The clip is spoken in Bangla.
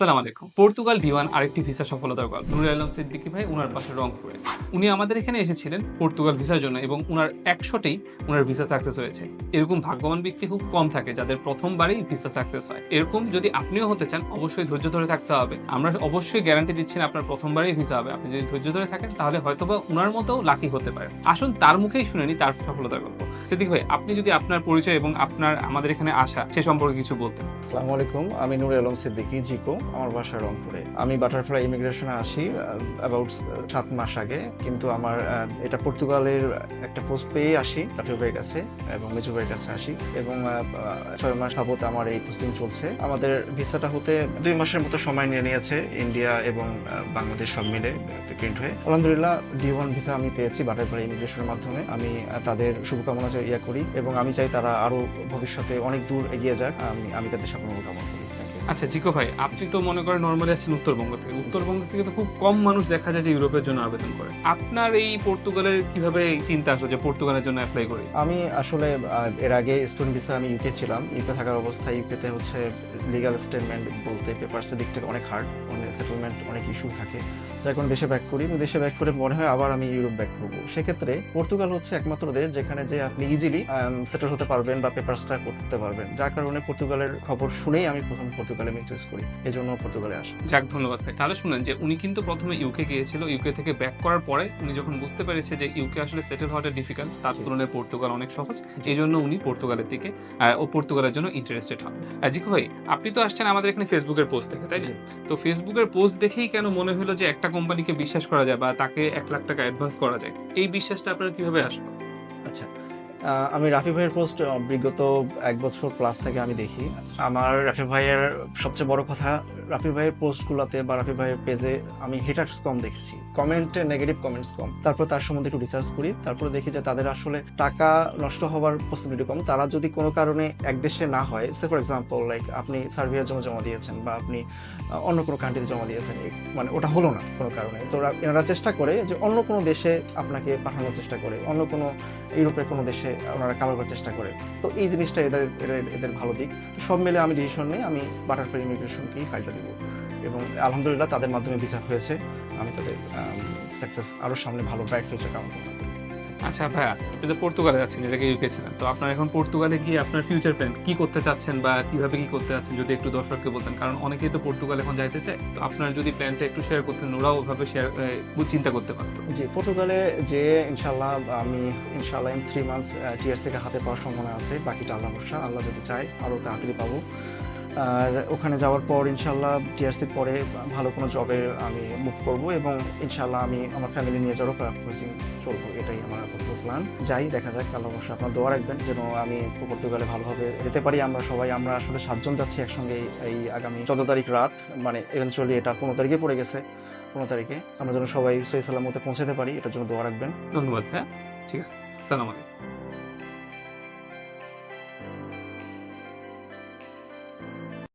সালাম আলাইকুম। পর্তুগাল ডিওয়ান আরেকটি ভিসা সফলতার গল্প। নুরুল আলম সিদ্দিকী ভাই ওনার পাশে রংপুরে। উনি আমাদের এখানে এসেছিলেন পর্তুগাল ভিসার জন্য এবং ওনার একশোতেই ওনার ভিসা সাকসেস হয়েছে। এরকম ভাগ্যবান ব্যক্তি খুব কম থাকে যাদের প্রথমবারেই ভিসা সাকসেস হয়। এরকম যদি আপনিও হতে চান, অবশ্যই ধৈর্য ধরে থাকতে হবে। আমরা অবশ্যই গ্যারান্টি দিচ্ছি না আপনার প্রথমবারেই ভিসা হবে। আপনি যদি ধৈর্য ধরে থাকেন, তাহলে হয়তোবা ওনার মতো লাকি হতে পারে আসুন, তার মুখেই শুনেনি তার সফলতার গল্প। সিদ্দিক ভাই, আপনি যদি আপনার পরিচয় এবং আপনার আমাদের এখানে আসা সে সম্পর্কে কিছু বলতেন। আসসালামু আলাইকুম, আমি নুর আলম সিদ্দিকী, জিকো। আমার বাসা রংপুরে। আমি বাটারফ্লাই ইমিগ্রেশনে আসি অ্যাবাউট সাত মাস আগে। কিন্তু আমার এটা পর্তুগালের একটা পোস্ট পেয়ে আসি রাফি ভাইয়ের কাছে এবং মেজু ভাইয়ের কাছে আসি। এবং ছয় মাস যাবত আমার এই পোস্টিং চলছে। আমাদের ভিসাটা হতে দুই মাসের মতো সময় নিয়ে নিয়েছে ইন্ডিয়া এবং বাংলাদেশ সব মিলে প্রিন্ট হয়ে। আলহামদুলিল্লাহ ডি ওয়ান ভিসা আমি পেয়েছি বাটারফ্লাই ইমিগ্রেশনের মাধ্যমে। আমি তাদের শুভকামনা ইয়া করি এবং আমি চাই তারা আরও ভবিষ্যতে অনেক দূর এগিয়ে যাক। আমি আমি তাদের সাফল্য কামনা করি. আচ্ছা জিকো ভাই, আপনি তো মনে করেন নর্মালি আসছেন উত্তরবঙ্গ থেকে। উত্তরবঙ্গ থেকে তো খুব কম মানুষ দেখা যায় যে ইউরোপের জন্য আবেদন করে। আপনার এই পর্তুগালের কীভাবে চিন্তা আসলো যে পর্তুগালের জন্য অ্যাপ্লাই করি? আমি আসলে এর আগে স্টুডেন্ট ভিসা আমি ইউকে ছিলাম। ইউকে থাকার অবস্থায় ইউকেতে হচ্ছে লিগাল স্টেটমেন্ট বলতে পেপারসের দিক থেকে অনেক হার্ড অনেক সেটেলমেন্ট অনেক ইস্যু থাকে। যার কারণে দেশে ব্যাক করি। এবং দেশে ব্যাক করে মনে হয় আবার আমি ইউরোপ ব্যাক করব। সেক্ষেত্রে পর্তুগাল হচ্ছে একমাত্র দেশ যেখানে যে আপনি ইজিলি সেটেল হতে পারবেন বা পেপারসটা করতে পারবেন। যার কারণে পর্তুগালের খবর শুনেই আমি প্রথম পর্তুগালে আমি চুজ করি। এই জন্য পর্তুগালে আসি। যাক ধন্যবাদ ভাই। তাহলে শুনেন যে উনি কিন্তু প্রথমে ইউকে গিয়েছিল। ইউকে থেকে ব্যাক করার পরে উনি যখন বুঝতে পেরেছে যে ইউকে আসলে সেটেল হওয়াটা ডিফিকাল্ট তার তুলনায় পর্তুগাল অনেক সহজ। এই জন্য উনি পর্তুগালের দিকে ও পর্তুগালের জন্য ইন্টারেস্টেড হন। জিকো ভাই আপনি তো আসছেন আমাদের এখানে ফেসবুকের পোস্ট থেকে তাই তো ফেসবুকের পোস্ট দেখেই কেন মনে হলো যে একটা কোম্পানিকে বিশ্বাস করা যায় বা তাকে এক লাখ টাকা অ্যাডভান্স করা যায়। এই বিশ্বাসটা আপনার কীভাবে আসলো? আচ্ছা আমি রাফি ভাইয়ের পোস্ট বিগত এক বছর প্লাস থেকে আমি দেখি। আমার রাফি ভাইয়ের সবচেয়ে বড় কথা, রাফি ভাইয়ের পোস্টগুলোতে বা রাফি ভাইয়ের পেজে আমি হেটার্স কম দেখেছি। কমেন্টে নেগেটিভ কমেন্টস কম। তারপর তার সম্বন্ধে একটু রিসার্চ করি। তারপরে দেখি যে তাদের আসলে টাকা নষ্ট হওয়ার পসিবিলিটি কম। তারা যদি কোনো কারণে এক দেশে না হয় সে ফর এক্সাম্পল লাইক আপনি সার্ভিয়ার জন্য জমা দিয়েছেন বা আপনি অন্য কোনো কান্ট্রিতে জমা দিয়েছেন মানে ওটা হলো না কোনো কারণে। তো এনারা চেষ্টা করে যে অন্য কোনো দেশে আপনাকে পাঠানোর চেষ্টা করে। অন্য কোনো ইউরোপের কোনো দেশে ওনারা কাভার করার চেষ্টা করে। তো এই জিনিসটা এদের, এদের- ভালো দিক। সব মিলে আমি ডিসিশন নিই আমি বাটারফ্লাই ইমিগ্রেশনকেই ফাইলটা দিব। এবং আলহামদুলিল্লাহ তাদের মাধ্যমে ভিসা হয়েছে। আমি তাদের সাকসেস আরও সামনে ভালো ব্রাইট ফিউচার কামনা করি। আচ্ছা ভাইয়া আপনি তো পর্তুগালে যাচ্ছেন এটাকে ইউকে ছিলেন। তো আপনার এখন পর্তুগালে গিয়ে আপনার ফিউচার প্ল্যান কি করতে চাচ্ছেন বা কীভাবে কি করতে চাচ্ছেন যদি একটু দর্শককে বলতেন? কারণ অনেকেই তো পর্তুগাল এখন যাইতে চায়। তো আপনার যদি প্ল্যানটা একটু শেয়ার করতেন ওরাও ওভাবে শেয়ার চিন্তা করতে পারতো। জি পর্তুগালে যে ইনশাল্লাহ আমি ইনশাল্লাহ ইন থ্রি মান্থস টিআরসি থেকে হাতে পাওয়ার সম্ভাবনা আছে। বাকিটা আল্লাহ ভরসা আল্লাহ যদি চায় আরও তাড়াতাড়ি পাবো। আর ওখানে যাওয়ার পর ইনশাল্লাহ টিআরসির পরে ভালো কোনো জবে আমি মুভ করব এবং ইনশাল্লাহ আমি আমার ফ্যামিলি নিয়ে যাওয়ার কোচিং চলবো, এটাই আমার আপাতত প্ল্যান যাই, দেখা যাক, আল্লাহ অবশ্যই আপনার দোয়া রাখবেন যেন আমি পর্তুগালে ভালোভাবে যেতে পারি। আমরা সবাই, আমরা আসলে সাতজন যাচ্ছি একসঙ্গে এই- এই আগামী চোদ্দ তারিখ রাত মানে ইভেনচুয়ালি এটা পনেরো তারিখে পড়ে গেছে, পনেরো তারিখে। আমরা যেন সবাই সহি সালামতে পৌঁছাতে পারি, এটার জন্য দোয়া রাখবেন। ধন্যবাদ হ্যাঁ? ঠিক আছে, সালাম আলাইকুম।